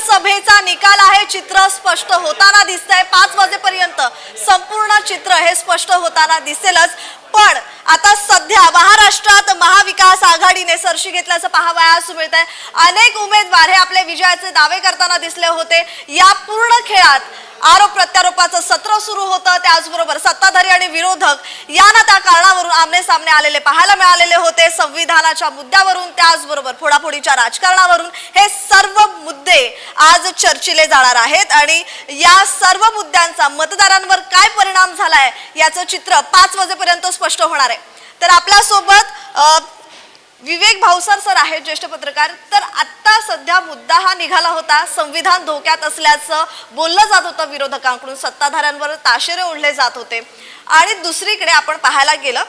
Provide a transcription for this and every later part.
सभेचा निकाल आहे. चित्र स्पष्ट होताना दिसतंय. पाच वाजेपर्यंत संपूर्ण चित्र हे स्पष्ट होताना दिसेलच. पण आता सध्या महाराष्ट्रात महाविकास आघाडीने सरशी घेतल्याचं पाहावयास मिळत आहे अनेक उमेदवार हे आपले विजयाचे दावे करताना दिसले होते. या पूर्ण खेळात आरोप प्रत्यारोपाचं सत्र सुरू होतं त्याचबरोबर सत्ताधारी आणि विरोधक यांना त्या कारणावरून आमने सामने आलेले पाहायला मिळालेले होते. संविधानाच्या मुद्द्यावरून त्याचबरोबर फोडाफोडीच्या राजकारणावरून हे सर्व मुद्दे आज चर्चिले जाणार आहेत आणि या सर्व मुद्द्यांचा मतदारांवर काय परिणाम झालाय याचं चित्र पाच वाजेपर्यंत स्पष्ट होणार आहे. तर आपल्यासोबत विवेक भावसर सर आहेत ज्येष्ठ पत्रकार. तर आत्ता सध्या मुद्दा हा निघाला होता संविधान धोक्यात असल्याचं बोललं जात होतं विरोधकांकडून. सत्ताधाऱ्यांवर ताशेरे ओढले जात होते. आणि दुसरीकडे आपण पाहायला गेलं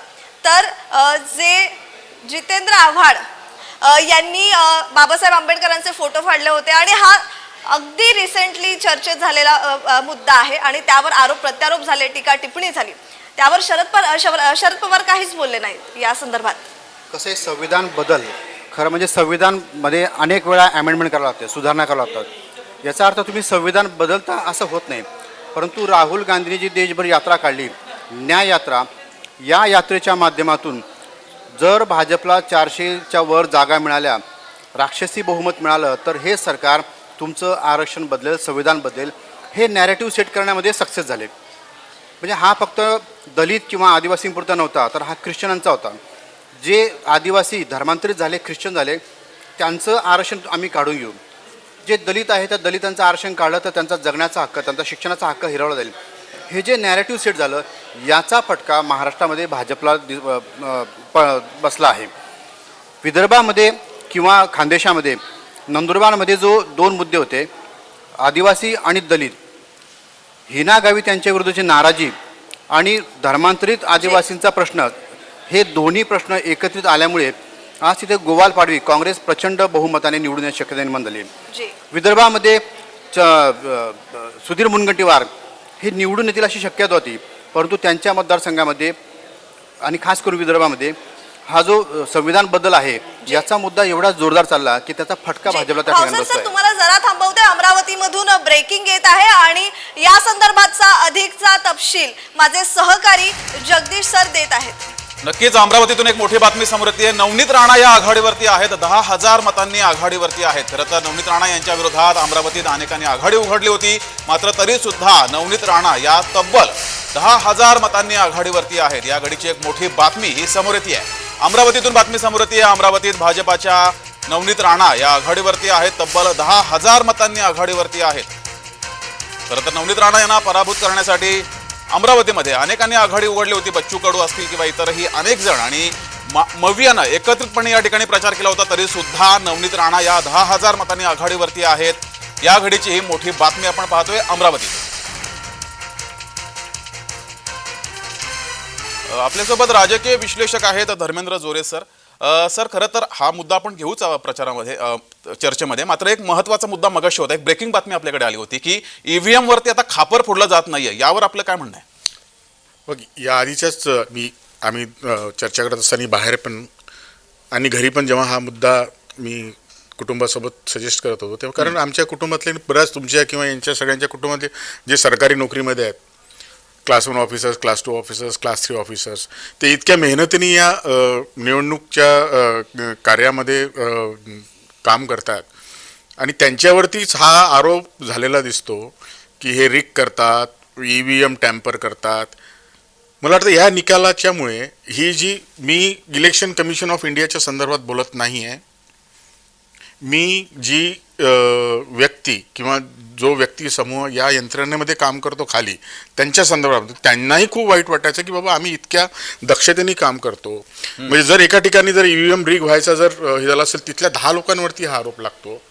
तर जे जितेंद्र आव्हाड यांनी बाबासाहेब आंबेडकरांचे फोटो फाडले होते आणि हा अगदी रिसेंटली चर्चेत झालेला मुद्दा आहे आणि त्यावर आरोप प्रत्यारोप झाले टीका टिप्पणी झाली. त्यावर शरद पवार शरद पवार काहीच बोलले नाहीत या संदर्भात. कसं आहे संविधान बदल खरं म्हणजे संविधानमध्ये अनेक वेळा अमेंडमेंट करावं लागते सुधारणा करावं लागतात याचा अर्थ तुम्ही संविधान बदलता असं होत नाही. परंतु राहुल गांधींनी जी देशभर यात्रा काढली न्याय यात्रा या यात्रेच्या माध्यमातून जर भाजपला चारशेच्या वर जागा मिळाल्या राक्षसी बहुमत मिळालं तर हे सरकार तुमचं आरक्षण बदलेल संविधान बदलेल हे नॅरेटिव्ह सेट करण्यामध्ये सक्सेस झाले. म्हणजे हा फक्त दलित किंवा आदिवासींपुरता नव्हता तर हा ख्रिश्चनांचा होता. जे आदिवासी धर्मांतरित झाले ख्रिश्चन झाले त्यांचं आरक्षण आम्ही काढून घेऊ. जे दलित आहे त्या दलितांचं आरक्षण काढलं तर त्यांचा जगण्याचा हक्क त्यांचा शिक्षणाचा हक्क हिरावला जाईल. हे जे नॅरेटिव्ह सेट झालं याचा फटका महाराष्ट्रामध्ये भाजपला दि- प बसला आहे. विदर्भामध्ये किंवा खानदेशामध्ये नंदुरबारमध्ये जो दोन मुद्दे होते आदिवासी आणि दलित हिना गावी त्यांच्या विरुद्धची नाराजी आणि धर्मांतरित आदिवासींचा प्रश्न हे दोन्ही प्रश्न एकत्रित आल्यामुळे आज तिथे गोवाल पाडवी काँग्रेस प्रचंड बहुमताने निवडून येण्याची शक्यता निर्माण झाली. विदर्भामध्ये सुधीर मुनगंटीवार हे निवडून येतील अशी शक्यता होती परंतु त्यांच्या मतदारसंघामध्ये आणि खास करून विदर्भामध्ये हा जो संविधान बदल आहे याचा मुद्दा एवढा जोरदार चालला की त्याचा फटका भाजपला त्या ठिकाणी तुम्हाला जरा थांबवते अमरावतीमधून ब्रेकिंग येत आहे आणि या संदर्भातचा अधिकचा तपशील माझे सहकारी जगदीश सर देत आहेत. नक्कीच. अमरावतीतून एक मोठी बातमी समोर येते. नवनीत राणा या आघाडीवरती आहेत. दहा हजार मतांनी आघाडीवरती आहेत. खरं तर नवनीत राणा यांच्या विरोधात अमरावतीत अनेकांनी आघाडी उघडली होती. मात्र तरी सुद्धा नवनीत राणा या तब्बल दहा हजार मतांनी आघाडीवरती आहेत. या घडीची एक मोठी बातमी ही समोर येते आहे अमरावतीतून बातमी समोर येते अमरावतीत भाजपाच्या नवनीत राणा या आघाडीवरती आहेत. तब्बल दहा हजार मतांनी आघाडीवरती आहेत. खरं तर नवनीत राणा यांना पराभूत करण्यासाठी अमरावतीमध्ये अनेकांनी आघाडी उघडली होती बच्चू कडू असतील किंवा इतरही अनेक जण. आणि म- मवियानं एकत्रितपणे या ठिकाणी प्रचार केला होता तरी सुद्धा नवनीत राणा या दहा हजार मतांनी आघाडीवरती आहेत. या घडीची ही मोठी बातमी आपण पाहतोय अमरावतीत. आपल्यासोबत राजकीय विश्लेषक आहेत धर्मेंद्र जोरे सर. सर खरं तर हा मुद्दा आपण घेऊच प्रचारामध्ये चर्चेमध्ये. मात्र एक महत्त्वाचा मुद्दा मगाशी होता. एक ब्रेकिंग बातमी आपल्याकडे आली होती की ईव्हीएम वरती आता खापर फोडलं जात नाहीये. यावर आपलं काय म्हणणं आहे? बघ या आधीच्याच मी आम्ही चर्चा करत असताना बाहेर पण आणि घरी पण जेव्हा हा मुद्दा मी कुटुंबासोबत सजेस्ट करत होतो तेव्हा कारण आमच्या कुटुंबातले बऱ्याच तुमच्या किंवा यांच्या सगळ्यांच्या कुटुंबातले जे सरकारी नोकरीमध्ये आहेत class one officers class two officers class three officers ते इतक्या मेहनतीने या निवडणूकच्या कार्यामध्ये काम करतात. आणि त्यांच्यावरतीच हा आरोप झालेला दिसतो की हे रिक करतात ई व्ही एम टॅम्पर करतात. मला वाटतं ह्या निकालाच्यामुळे ही जी मी इलेक्शन कमिशन ऑफ इंडियाच्या संदर्भात बोलत नाही आहे मी जी व्यक्ती किंवा जो व्यक्ती समूह या यंत्रणेमध्ये काम करतो खाली त्यांच्या संदर्भात त्यांनाही खूप वाईट वाटायचं की बाबा आम्ही इतक्या दक्षतेने काम करतो. म्हणजे जर एका ठिकाणी जर ईव्हीएम रिग व्हायचा जर हे झाला असेल तिथल्या दहा लोकांवरती हा आरोप लागतो.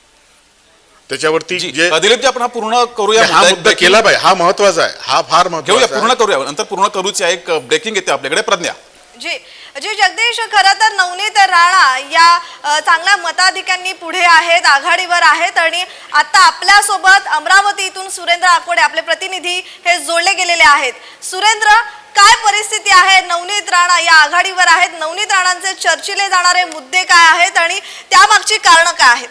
त्याच्यावरती जी दिलीपजी आपण हा पूर्ण करूया हा मुद्दा. केला पाहिजे. हा महत्त्वाचा आहे. हा फार घेऊया महत्त्वाचा पूर्ण करूया. नंतर पूर्ण करूच्या एक ब्रेकिंग येते आपल्याकडे. प्रज्ञा. जी जी जगदीश खरं तर नवनीत राणा या चांगल्या मताधिकांनी पुढे आहेत आघाडीवर आहेत आणि आता आपल्यासोबत अमरावतीतून सुरेंद्र आकोडे आपले प्रतिनिधी हे जोडले गेलेले आहेत. सुरेंद्र काय परिस्थिती आहे? नवनीत राणा या आघाडीवर आहेत. नवनीत राणांचे चर्चिले जाणारे मुद्दे काय आहेत आणि त्यामागची कारणं काय आहेत?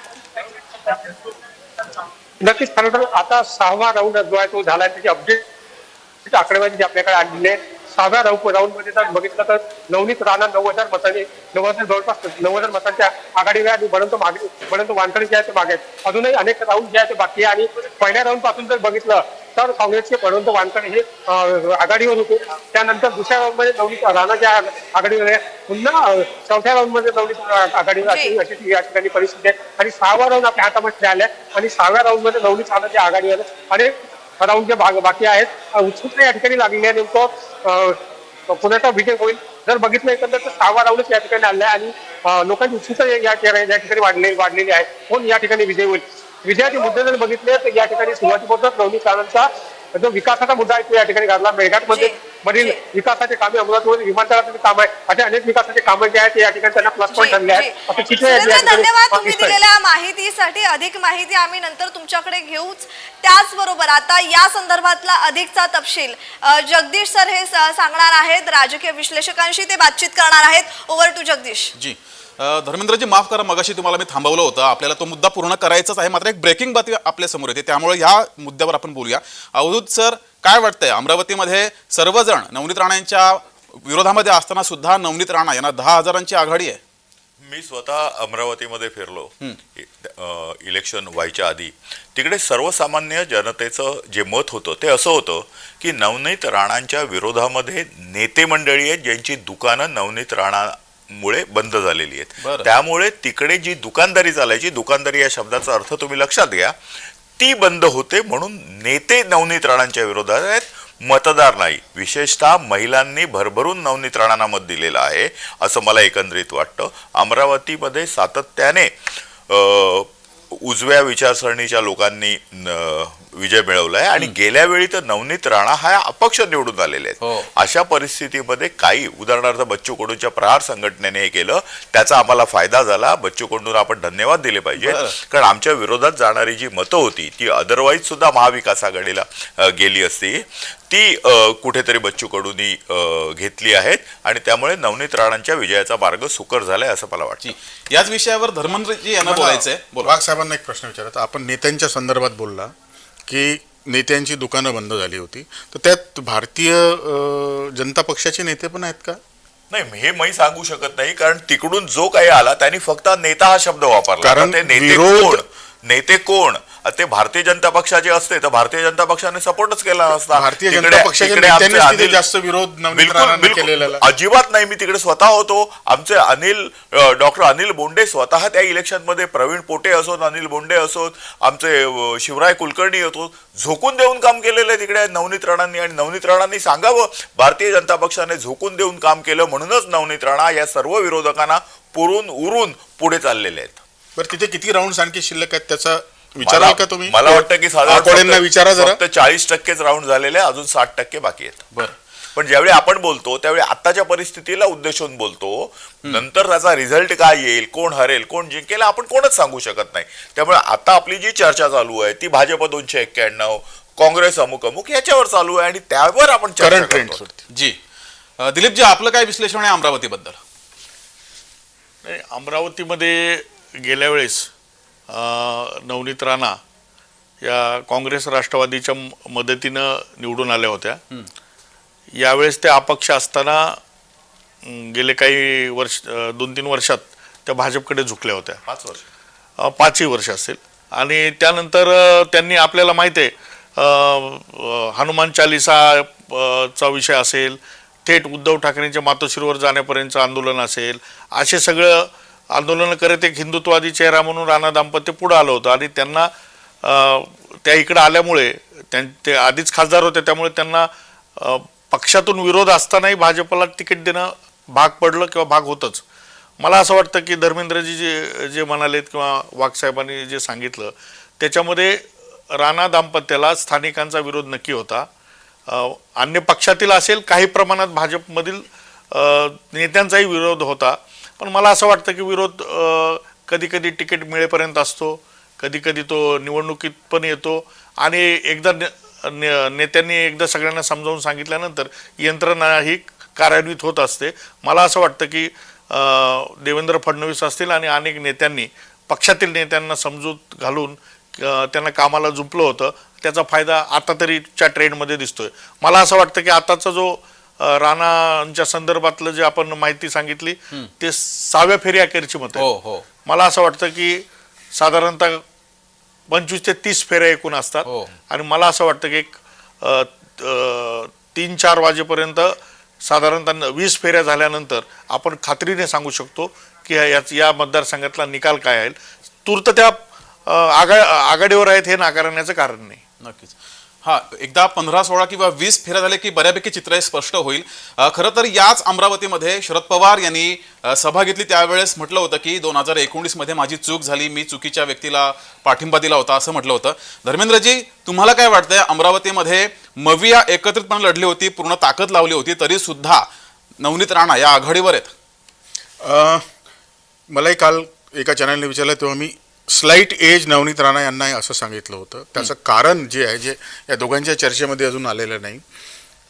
नक्कीच खरं तर आता सहावा राऊंड जो आहे तो झाला त्याची अपडेट आकडेवारी जी आपल्याकडे आलेली आहे. सहाव्या राऊंड राऊंडमध्ये जर बघितलं तर नवनीत राणा नऊ हजार मतांनी नऊ हजार जवळपास नऊ हजार मतांच्या आघाडीवर आणि बळवंत मागे बळवंत वानखडे जे आहे ते मागे आहेत. अजूनही अनेक राऊंड जे आहे ते बाकी आहे आणि पहिल्या राऊंडपासून जर बघितलं तर काँग्रेसचे बळवंत वानखडे हे आघाडीवर होते. त्यानंतर दुसऱ्या राऊंडमध्ये नवनीत राणा ज्या आघाडीवर आहे. पुन्हा चौथ्या राऊंडमध्ये नवनीत आघाडीवर अशी अशी ती या ठिकाणी परिस्थिती आहे. आणि सहावा राऊंड आपल्या हातामध्ये आल्या. आणि सहाव्या राऊंडमध्ये नवनीत राणाच्या आघाडीवर आहे. अनेक राऊंड जे भाग बाकी आहेत उत्सुकता या ठिकाणी लागलेली आहे नेमकं. कोणाचा विजय होईल? जर बघितलं एकंदर तर सहावा राऊंडच या ठिकाणी आलाय आणि लोकांची उत्सुकता या ठिकाणी या ठिकाणी वाढलेली वाढलेली आहे. कोण या ठिकाणी विजय होईल? विजयाचे मुद्दे जर बघितले तर या ठिकाणी सुरुवातीपासूनच नवनीत जो विकासाचा मुद्दा आहे तो या ठिकाणी घातला. मेळघाटमध्ये जी, मधील. विकासाचे कामे अमरावतीवर विमानतळाचे काम आहे. असे अनेक विकासाचे कामं जे आहेत ते या ठिकाणी त्यांना प्लस पॉईंट ठरले. आहेत. असं. दिलेल्या माहितीसाठी. अधिक माहिती आम्ही नंतर तुमच्याकडे घेऊच. त्याचबरोबर आता या संदर्भातला अधिकचा तपशील. जगदीश सर हे सांगणार आहेत. राजकीय विश्लेषकांशी ते बातचीत करणार आहेत. Over to Jagdish. जी. धर्मेंद्रजी माफ करा मगाशी तुम्हाला मी थांबवलं होतं. आपल्याला तो मुद्दा पूर्ण करायचाच आहे. मात्र एक ब्रेकिंग बातमी आपल्यासमोर येते. त्यामुळे ह्या मुद्द्यावर आपण बोलूया. अवधूत सर काय वाटतंय? अमरावतीमध्ये सर्वजण नवनीत राणा यांच्या विरोधामध्ये असताना सुद्धा नवनीत राणा यांना दहा हजारांची आघाडी आहे. मी स्वतः अमरावतीमध्ये फिरलो. इलेक्शन व्हायच्या आधी. तिकडे सर्वसामान्य जनतेचं जे मत होतं ते असं होतं की नवनीत राणांच्या विरोधामध्ये नेते मंडळी आहेत ज्यांची दुकानं नवनीत राणामुळे बंद झालेली. आहेत. त्यामुळे तिकडे जी दुकानदारी चालायची दुकानदारी या शब्दाचा अर्थ तुम्ही लक्षात घ्या ती बंद होते म्हणून नेते नवनीत राणांच्या विरोधात आहेत मतदार नाही. विशेषतः महिलांनी भरभरून नवनीत राणांना मत दिलेलं आहे असं मला एकंदरीत वाटतं. अमरावतीमध्ये सातत्याने उजव्या विचारसरणीच्या लोकांनी विजय मिळवला आहे आणि गेल्या वेळी तर नवनीत राणा हा अपक्ष निवडून आलेले हो. आहेत अशा परिस्थितीमध्ये काही उदाहरणार्थ बच्चू कडूच्या प्रहार संघटनेने हे केलं त्याचा आम्हाला फायदा झाला. बच्चू कडूंना आपण धन्यवाद दिले पाहिजे. कारण आमच्या विरोधात जाणारी जी मतं होती ती अदरवाईज सुद्धा महाविकास आघाडीला गेली असती. ती कुठेतरी बच्चू कडूंनी घेतली आहेत आणि त्यामुळे नवनीत राणांच्या विजयाचा मार्ग सुकर झालाय असं मला वाटतं. जी. याच विषयावर धर्मेंद्रजी यांना बोलायचंय. बोला. वाघ साहेबांना एक प्रश्न विचारत आपण नेत्यांच्या संदर्भात बोलला. की नेत्यांची दुकानं बंद झाली होती. तर त्यात भारतीय जनता पक्षाचे नेते पण आहेत का? नाही हे मी सांगू शकत नाही कारण तिकडून जो काही आला त्यांनी फक्त नेता हा शब्द वापरला. कारण ते नेते नेते कोण? ते भारतीय जनता पक्षाचे असते तर भारतीय जनता पक्षाने सपोर्टच केला नसता भारतीय जनता अनिल- जास्त विरोध बिलकुल अजिबात नाही मी तिकडे स्वतः होतो. आमचे अनिल डॉक्टर अनिल बोंडे स्वतः त्या इलेक्शनमध्ये प्रवीण पोटे असोत अनिल बोंडे असोत आमचे शिवराय कुलकर्णी होतो. झोकून देऊन काम केलेलं आहे तिकडे नवनीत राणांनी आणि नवनीत राणांनी सांगावं भारतीय जनता पक्षाने झोकून देऊन काम केलं म्हणूनच नवनीत राणा या सर्व विरोधकांना पुरून उरून पुढे चाललेले आहेत. बरं तिथे किती राऊंड आणखी शिल्लक आहेत त्याचा विचाराल का तुम्ही? मला वाटतं की साधारण विचारा जरा. फक्त चाळीस टक्केच राऊंड झालेले अजून साठ टक्के बाकी आहेत. बरं. पण ज्यावेळी आपण बोलतो त्यावेळी आताच्या परिस्थितीला उद्देशून बोलतो नंतर त्याचा रिझल्ट काय येईल कोण हरेल कोण जिंकेल आपण कोणच सांगू शकत नाही. त्यामुळे आता आपली जी चर्चा चालू आहे ती भाजप दोनशे एक्क्याण्णव काँग्रेस अमुक अमुक याच्यावर चालू आहे आणि त्यावर आपण चर्चा करतो. जी. दिलीपजी आपलं काय विश्लेषण आहे अमरावतीबद्दल? नाही, अमरावतीमध्ये गेल्या वेळेस नवनीत राणा या काँग्रेस राष्ट्रवादीच्या मदतीनं निवडून आल्या होत्या. यावेळेस त्या अपक्ष असताना गेले काही वर्ष दोन तीन वर्षात त्या भाजपकडे झुकल्या होत्या. पाच वर्ष. पाचही वर्ष असेल. आणि त्यानंतर त्यांनी आपल्याला माहिती आहे हनुमान चालिसा अ, चा विषय असेल थेट उद्धव ठाकरेंच्या मातोश्रीवर जाण्यापर्यंतचं आंदोलन असेल असे सगळं आंदोलनं करत एक हिंदुत्ववादी चेहरा म्हणून राणा दाम्पत्य पुढं आलं होतं. आणि त्यांना त्या इकडं आल्यामुळे त्यां ते आधीच खासदार होते त्यामुळे त्यांना पक्षातून विरोध असतानाही भाजपला तिकीट देणं भाग पडलं किंवा भाग होतंच. मला असं वाटतं की धर्मेंद्रजी जे जे म्हणालेत किंवा वाघसाहेबांनी जे सांगितलं त्याच्यामध्ये राणा दाम्पत्याला स्थानिकांचा विरोध नक्की होता. अन्य पक्षातील असेल काही प्रमाणात भाजपमधील नेत्यांचाही विरोध होता. पण मला असं वाटतं की विरोध कधी कधी तिकीट मिळेपर्यंत असतो. कधी कधी तो निवडणुकीत पण येतो. आणि एकदा ने- नेत्यांनी एकदा सगळ्यांना समजावून सांगितल्यानंतर यंत्रणा ही कार्यान्वित होत असते. मला असं वाटतं की देवेंद्र फडणवीस असतील आणि अनेक नेत्यांनी पक्षातील नेत्यांना समजूत घालून त्यांना कामाला जुंपलं होतं. त्याचा फायदा आता तरीच्या ट्रेंडमध्ये दिसतोय. मला असं वाटतं की आताचा जो राणांच्या संदर्भातलं जे आपण माहिती सांगितली ते सहाव्या फेरी अखेरची मत हो हो. मला असं वाटतं की साधारणतः पंचवीस ते तीस फेऱ्या एकूण असतात. हो. आणि मला असं वाटतं की एक तीन चार वाजेपर्यंत साधारणतः वीस फेऱ्या झाल्यानंतर आपण खात्रीने सांगू शकतो की या या मतदारसंघातला निकाल काय आहे. तूर्त त्या आघा आघाडीवर आहेत हे नाकारण्याचं कारण नाही. नक्कीच. हा एकदा पंधरा सोळा किंवा वीस फेऱ्या झाले की बऱ्यापैकी चित्र हे स्पष्ट होईल. खरं तर याच अमरावतीमध्ये शरद पवार यांनी सभा घेतली. त्यावेळेस म्हटलं होतं की दोन हजार एकोणीसमध्ये माझी चूक झाली. मी चुकीच्या व्यक्तीला पाठिंबा दिला होता असं म्हटलं होतं. धर्मेंद्रजी तुम्हाला काय वाटतंय? अमरावतीमध्ये मविया एकत्रितपणे लढली होती पूर्ण ताकद लावली होती तरी सुद्धा नवनीत राणा या आघाडीवर आहेत. मलाही काल एका चॅनलने विचारलं तेव्हा मी स्लाइट एज नवनीत राणा यांना असं सांगितलं होतं. त्याचं कारण जे आहे जे या दोघांच्या चर्चेमध्ये अजून आलेलं नाही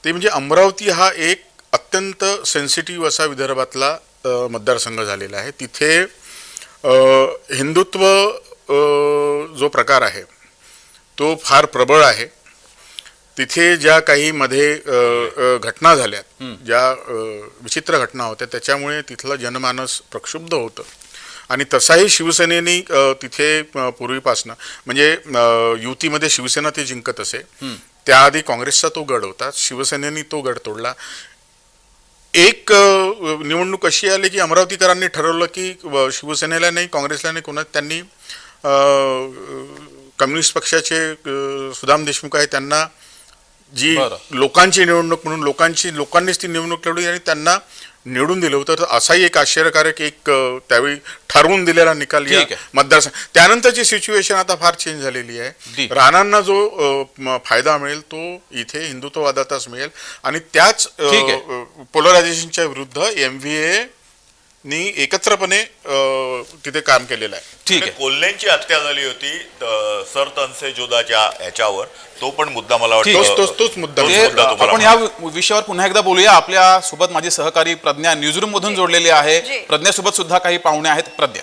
ते म्हणजे अमरावती हा एक अत्यंत सेन्सिटिव्ह असा विदर्भातला मतदारसंघ झालेला आहे. तिथे हिंदुत्व जो प्रकार आहे तो फार प्रबळ आहे. तिथे ज्या काही मध्ये घटना झाल्यात ज्या विचित्र घटना होत्या त्याच्यामुळे तिथलं जनमानस प्रक्षुब्ध होतं. आणि तसाही शिवसेनेनी तिथे पूर्वीपासनं म्हणजे युतीमध्ये शिवसेना ते जिंकत असे त्याआधी काँग्रेसचा तो गड होता शिवसेनेनी तो गड तोडला एक निवडणूक अशी आली की अमरावतीकरांनी ठरवलं की शिवसेनेला नाही काँग्रेसला नाही कोणा त्यांनी कम्युनिस्ट पक्षाचे सुदाम देशमुख आहे त्यांना जी. लोकांची निवडणूक म्हणून लोकांची लोकांनीच ती निवडणूक लढवली आणि त्यांना निवडून दिलं होतं तर असाही एक आश्चर्यकारक एक त्यावेळी ठरवून दिलेला निकाल. मतदारसंघ त्यानंतरची सिच्युएशन आता फार चेंज झालेली आहे. राणांना जो फायदा मिळेल तो इथे हिंदुत्ववादातच मिळेल आणि त्याच. पोलरायझेशनच्या विरुद्ध एम व्ही नी एकत्रपणे अ, तिथे काम केलेलं आहे. ठीक आहे. कोल्हेंची हत्या झाली होती सर तनसे जोधाच्या ह्याच्यावर. तो पण मुद्दा मला. वाटतं तोच- मुद्दा. आपण या विषयावर पुन्हा एकदा बोलूया. आपल्यासोबत माझी सहकारी प्रज्ञा न्यूजरूम मधून जोडलेली आहे. प्रज्ञासोबत सुद्धा काही पाहुणे आहेत. प्रज्ञा.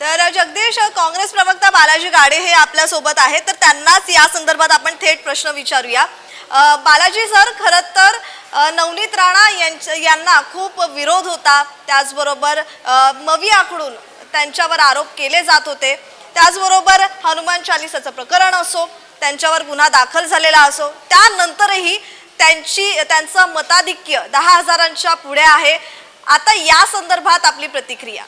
तर जगदीश काँग्रेस प्रवक्ता बालाजी गाडे हे आपल्यासोबत आहेत. तर त्यांनाच या संदर्भात आपण थेट प्रश्न विचारूया. बालाजी सर खरं तर नवनीत राणा यांच्या यांना खूप विरोध होता. त्याचबरोबर मवी आकडून त्यांच्यावर आरोप केले जात होते. त्याचबरोबर हनुमान चालिसाचं प्रकरण असो त्यांच्यावर गुन्हा दाखल झालेला असो त्यानंतरही त्यांची त्यांचं मताधिक्य दहा हजारांच्या पुढे आहे. आता या संदर्भात आपली प्रतिक्रिया.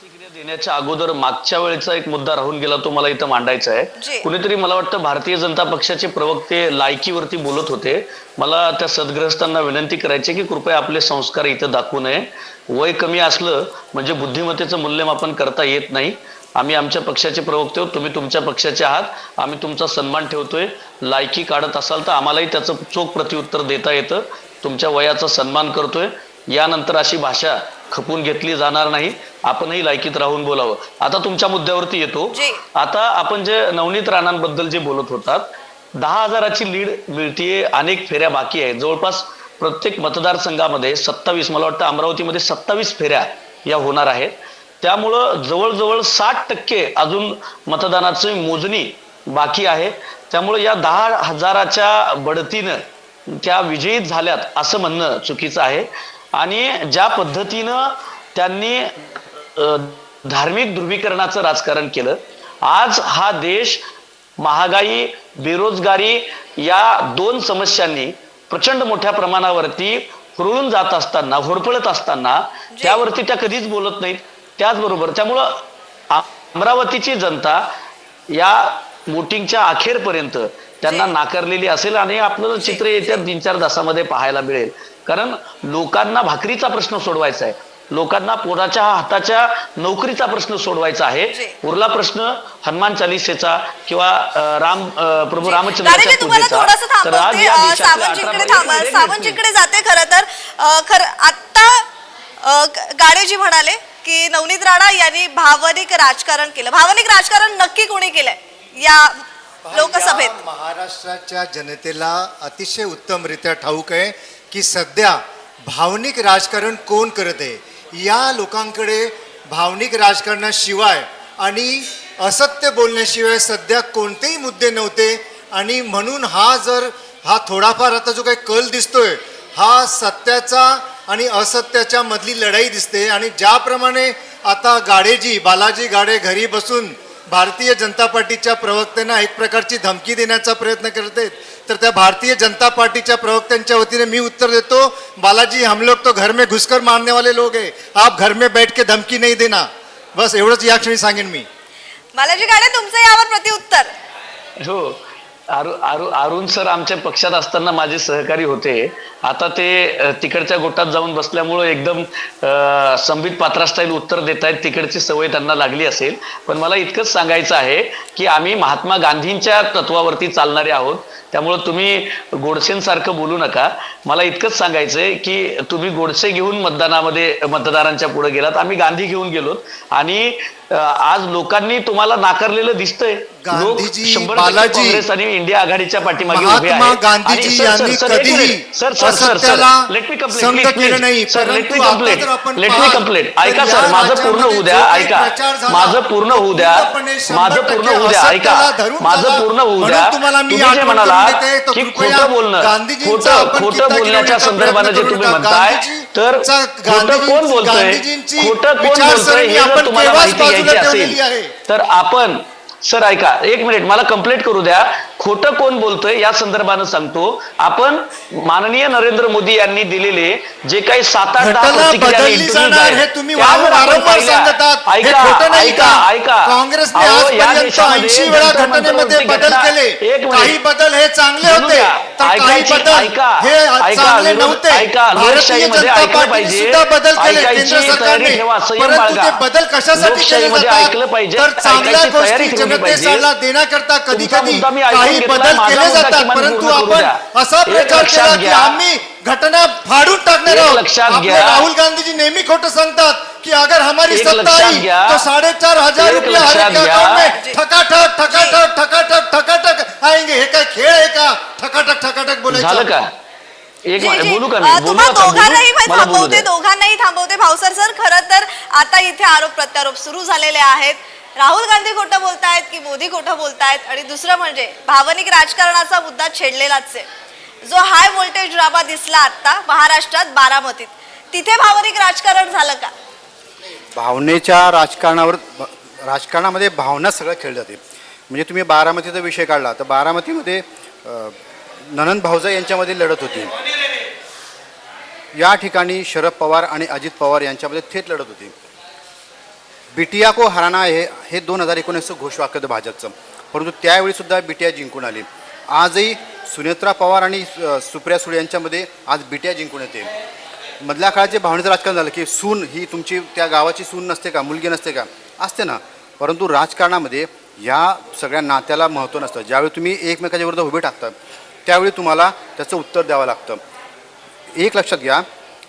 प्रतिक्रिया देण्याच्या अगोदर मागच्या वेळेचा एक मुद्दा राहून गेला तो मला इथं मांडायचा. आहे. कुणीतरी मला वाटतं भारतीय जनता पक्षाचे प्रवक्ते लायकीवरती बोलत होते. मला त्या सद्ग्रस्तांना विनंती करायची की कृपया आपले संस्कार इथं दाखवू नये. वय कमी असलं म्हणजे बुद्धिमत्तेचं मूल्यमापन करता येत नाही. आम्ही आमच्या पक्षाचे प्रवक्ते आहोत तुम्ही तुमच्या पक्षाचे आहात. आम्ही तुमचा सन्मान ठेवतोय. लायकी काढत असाल तर आम्हालाही त्याचं चोख प्रत्युत्तर देता येतं. तुमच्या वयाचा सन्मान करतोय. यानंतर अशी भाषा खपून घेतली जाणार नाही. आपणही लायकीत राहून बोलावं. आता तुमच्या मुद्द्यावरती येतो. आता आपण जे नवनीत राणांबद्दल जे बोलत होतात दहा हजाराची लीड मिळतीये अनेक फेऱ्या बाकी आहेत. जवळपास प्रत्येक मतदारसंघामध्ये सत्तावीस मला वाटतं अमरावतीमध्ये सत्तावीस फेऱ्या या होणार आहेत. त्यामुळं जवळजवळ साठ टक्के अजून मतदानाची मोजणी बाकी आहे. त्यामुळे या दहा हजाराच्या बढतीनं त्या विजयीत झाल्यात असं म्हणणं चुकीचं आहे. आणि ज्या पद्धतीनं त्यांनी धार्मिक ध्रुवीकरणाचं राजकारण केलं आज हा देश महागाई बेरोजगारी या दोन समस्यांनी प्रचंड मोठ्या प्रमाणावरती हुरळून जात असताना होरपळत असताना त्यावरती त्या कधीच बोलत नाहीत. त्याचबरोबर त्यामुळं अमरावतीची जनता या वोटिंगच्या अखेरपर्यंत त्यांना नाकारलेली असेल आणि आपलं चित्र येत्या तीन चार तासामध्ये पाहायला मिळेल. कारण लोकांना भाकरीचा प्रश्न सोडवायचा आहे. लोकांना पोटाच्या हाताच्या नोकरीचा प्रश्न सोडवायचा आहे. उरला प्रश्न हनुमान चालिसेचा किंवा राम प्रभू रामचंद्राच्या पूजेचा. तर आज या सावंतजींकडे जाते खरं तर. खरं गाडेजी म्हणाले की नवनीत राणा यांनी भावनिक राजकारण केलं. भावनिक राजकारण नक्की कोणी केलंय? या लोकसभेत. महाराष्ट्राच्या जनतेला अतिशय उत्तमरित्या ठाऊक आहे. की सध्या भावनिक राजकारण कोण करत आहे? या लोकांकडे भावनिक राजकारणाशिवाय आणि असत्य बोलण्याशिवाय सध्या कोणतेही मुद्दे नव्हते. आणि म्हणून हा जर हा थोडाफार आता जो काही कल दिसतोय हा सत्याचा आणि असत्याच्या मधली लढाई दिसते. आणि ज्याप्रमाणे आता गाडेजी बालाजी गाडे घरी बसून भारतीय जनता पार्टीच्या प्रवक्त्यांना एक प्रकारची धमकी देण्याचा प्रयत्न करत आहेत. तर त्या भारतीय जनता पार्टीच्या प्रवक्त्यांच्या वतीने मी उत्तर देतो बालाजी हम लोग तो घर में घुसकर मारने वाले लोग हैं. आप घर में बैठ के धमकी नहीं देना. बस एवढंच या क्षणी सांगेन मी. बालाजी गाडे तुमचं यावर प्रत्युत्तर हो अरु अरु अरुण सर आमच्या पक्षात असताना माझे सहकारी होते. आता ते तिकडच्या गोटात जाऊन बसल्यामुळं एकदम संबित पात्रा स्टाईल उत्तर देत आहेत तिकडची सवय त्यांना लागली असेल. पण मला इतकंच सांगायचं आहे की आम्ही महात्मा गांधींच्या तत्वावरती चालणारे आहोत. त्यामुळं तुम्ही गोडसेंसारखं बोलू नका. मला इतकंच सांगायचं आहे की तुम्ही गोडसे घेऊन मतदानामध्ये मतदारांच्या पुढे गेलात. आम्ही गांधी घेऊन गेलो. आणि आज लोकांनी तुम्हाला नाकारलेलं दिसतंय. लोक शंभर काँग्रेस आणि इंडिया आघाडीच्या पाठीमागे उभे आहेत. सर, यांनी sir, sir. Sir, sir, sir, complete. तर ऐका सर माझं पूर्ण होऊ द्या. ऐका. माझं पूर्ण होऊ द्या. माझं पूर्ण होऊ द्या. ऐका. माझं. पूर्ण होऊ द्या. तुम्ही जे म्हणाला की खोटं बोलणं खोटं खोटं बोलण्याच्या संदर्भानं जे तुम्ही. म्हणताय तर खोटं कोण बोलतोय? खोटं कोण बोलतोय? हे जर तुम्हाला माहिती बाजूला असेल तर आपण सर ऐका एक मिनिट मला कंप्लीट करू द्या. खोटं कोण बोलतोय या संदर्भानं सांगतो. आपण माननीय नरेंद्र मोदी यांनी दिलेले जे काही सात आठ दहा घटना प्रतिक्रिया आणि बदलली interviews जाणार आहेत, तुम्ही त्या जर आपण वारंवार पाहिल्या- सांगतात. ऐका खोटं नाही ऐका का? ऐका. काँग्रेसने अहो, या आजपर्यंत देशामध्ये 80 वेळा जंतर घटनेमध्ये मंतरवरती बदल घटना- केले. एक मिनिट. काही बदल हे चांगले होते बदल ऐकलं केले बदल कशासाठी पाहिजे. जनतेला देण्याकरता कधी कधी काही बदल केले जातात परंतु आपण. असा प्रचार केला की. आम्ही घटना फाडून टाकणार आहोत लक्षात आपले घ्या. राहुल गांधीजी नेहमी खोटं सांगतात की अगर हमारी सत्ता आई. तो साढ़े चार हजार रुपया हर लक्षात एक के घ्या. अकाउंट में ठकाठक ठकाठक ठकाठक ठकाठक आएंगे हे काय खेळ आहे का ठकाठक ठकाठक बोलायचं एक. बोलू का? दोघांनाही थांबवते. दोघांनाही थांबवते भावसर सर खरं तर आता इथे आरोप प्रत्यारोप सुरू झालेले आहेत राहुल गांधी खोटं बोलतायत की मोदी खोटं बोलतायत? आणि दुसरं म्हणजे भावनिक राजकारणाचा मुद्दा छेडलेलाच आहे. जो हाय व्होल्टेज ड्रामा दिसला आता महाराष्ट्रात बारामतीत. तिथे भावनिक राजकारण झालं का? भावनेच्या राजकारणावर राजकारणामध्ये भावना सगळं खेळ जाते. म्हणजे तुम्ही बारामतीचा विषय काढला तर बारामतीमध्ये ननंद भाऊजा यांच्यामध्ये लढत होती. या ठिकाणी शरद पवार आणि अजित पवार यांच्यामध्ये थेट लढत होती. बिटिया को हराना हे हे दोन हजार एकोणीसचं घोषवाक्य होतं भाजपचं. परंतु त्यावेळीसुद्धा बिटिया जिंकून आली. आजही सुनेत्रा पवार आणि सुप्रिया सुळे यांच्यामध्ये आज बिटिया जिंकून येते. मधल्या काळात जे भावनेचं राजकारण झालं की सून ही तुमची त्या गावाची सून नसते का? मुलगी नसते का? असते ना. परंतु राजकारणामध्ये या सगळ्या नात्याला महत्त्व नसतं. ज्यावेळी तुम्ही एकमेकाच्या विरुद्ध उभे टाकता त्यावेळी तुम्हाला त्याचं उत्तर द्यावं लागतं. एक लक्षात घ्या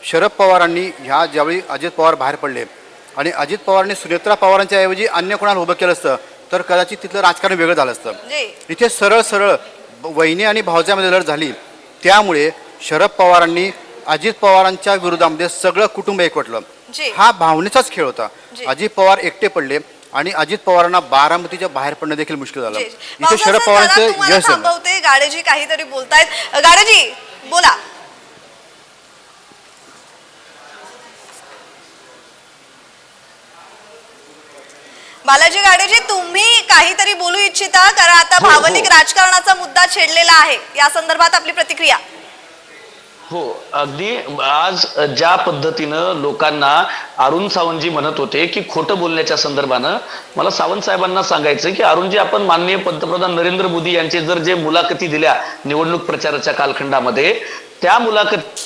शरद पवारांनी ह्या ज्यावेळी अजित पवार बाहेर पडले आणि अजित पवारांनी सुनेत्रा पवारांच्या ऐवजी अन्य कोणाला उभं केलं असतं तर कदाचित तिथलं राजकारण वेगळं झालं असतं. इथे सरळ सरळ वहिनी आणि भावजामध्ये लढत झाली. त्यामुळे शरद पवारांनी अजित पवारांच्या विरोधामध्ये सगळं कुटुंब एकवटलं. हा भावनेचाच खेळ होता. अजित पवार एकटे पडले आणि अजित पवारांना बारामतीच्या बाहेर पडणं देखील मुश्किल झालं. इथे शरद पवारांचं यश गाडेजी काहीतरी बोलतायत. गाडेजी बोला. बालाजी गाडेजी तुम्ही काहीतरी बोलू इच्छिता कारण आता हो, हो. भावनिक राजकारणाचा मुद्दा छेडलेला आहे. या संदर्भात आपली प्रतिक्रिया. हो अगदी. आज ज्या पद्धतीनं लोकांना अरुण सावंतजी म्हणत होते की खोटं बोलण्याच्या संदर्भानं मला सावंत साहेबांना सांगायचं की अरुणजी आपण माननीय पंतप्रधान नरेंद्र मोदी यांचे जर जे मुलाखती दिल्या निवडणूक प्रचाराच्या कालखंडामध्ये त्या मुलाखत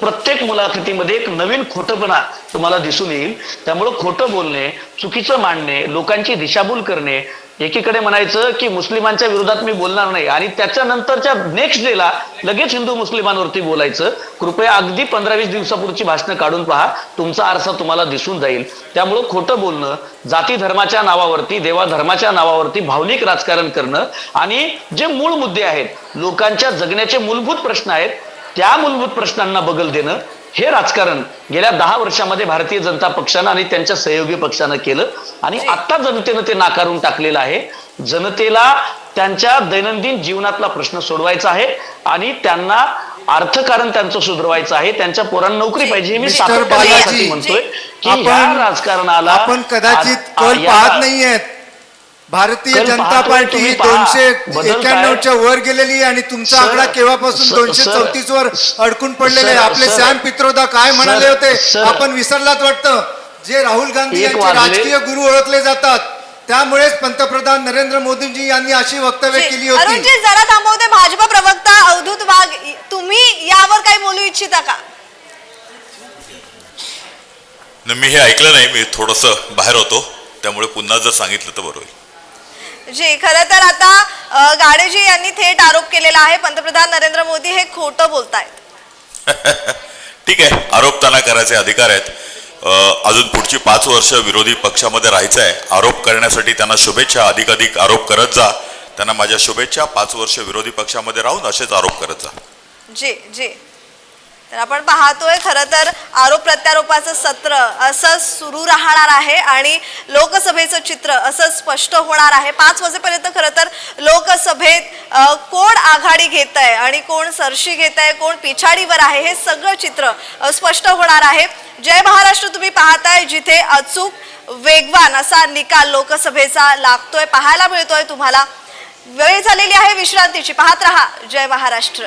प्रत्येक मुलाखतीमध्ये एक नवीन खोटपणा तुम्हाला दिसून येईल. त्यामुळं खोटं बोलणे चुकीचं मांडणे लोकांची दिशाभूल करणे एकीकडे म्हणायचं की मुस्लिमांच्या विरोधात मी बोलणार नाही आणि त्याच्यानंतरच्या नेक्स्ट डेला लगेच हिंदू मुस्लिमांवरती बोलायचं. कृपया अगदी पंधरा वीस दिवसापूर्वीची भाषणं काढून पहा. तुमचा आरसा तुम्हाला दिसून जाईल. त्यामुळं खोटं बोलणं जाती धर्माच्या नावावरती देवा धर्माच्या नावावरती भावनिक राजकारण करणं आणि जे मूळ मुद्दे आहेत लोकांच्या जगण्याचे मूलभूत प्रश्न आहेत त्या मूलभूत प्रश्नांना बगल देणं हे राजकारण गेल्या दहा वर्षामध्ये भारतीय जनता पक्षानं आणि त्यांच्या सहयोगी पक्षानं केलं आणि आता जनतेनं ते नाकारून टाकलेलं आहे. जनतेला त्यांच्या दैनंदिन जीवनातला प्रश्न सोडवायचा आहे आणि त्यांना अर्थकारण त्यांचं सुधारवायचं आहे. त्यांच्या पोरांना नोकरी पाहिजे हे मी म्हणतोय की ह्या राजकारणाला आपण कदाचित पाहत नाहीयेत. भारतीय जनता पार्टी ही. दोनशे? एक्क्याण्णवच्या वर गेलेली आहे आणि तुमचा आकडा केव्हापासून दोनशे चौतीस वर अडकून पडलेले आपले सॅम पित्रोदा काय म्हणाले होते. आपण विसरलात वाटतं. जे राहुल गांधी यांचे. राजकीय गुरु ओळखले जातात. त्यामुळेच पंतप्रधान नरेंद्र मोदींजी यांनी अशी वक्तव्य केली होती. जरा थांबवते. भाजपा प्रवक्ता अवधूत वाघ तुम्ही यावर काही बोलू इच्छिता का? न मी हे ऐकलं नाही. मी थोडंसं बाहेर होतो. त्यामुळे पुन्हा जर सांगितलं तर बरं होईल. जी खरं तर आता गाडेजी यांनी थेट आरोप केलेला आहे. पंतप्रधान नरेंद्र मोदी हे खोटं बोलतायत. ठीक आहे. आरोप त्यांना करायचे अधिकार आहेत. अजून पुढची पाच वर्ष विरोधी पक्षामध्ये राहायचं आहे आरोप करण्यासाठी त्यांना शुभेच्छा. अधिकाधिक आरोप करत जा. त्यांना माझ्या शुभेच्छा. पाच वर्ष विरोधी पक्षामध्ये राहून असेच आरोप करत जा. जी जी. तर आपण पाहतोय खरं तर आरोप प्रत्यारोपाचं सत्र असं सुरू राहणार आहे आणि लोकसभेचं चित्र असं स्पष्ट होणार आहे. पाच वाजेपर्यंत खरं तर लोकसभेत कोण आघाडी घेत आहे आणि कोण सरशी घेत आहे कोण पिछाडीवर आहे हे सगळं चित्र स्पष्ट होणार आहे. जय महाराष्ट्र तुम्ही पाहताय जिथे अचूक वेगवान असा निकाल लोकसभेचा लागतोय पाहायला मिळतोय तुम्हाला. वेळ झालेली आहे विश्रांतीची. पाहत रहा. जय महाराष्ट्र.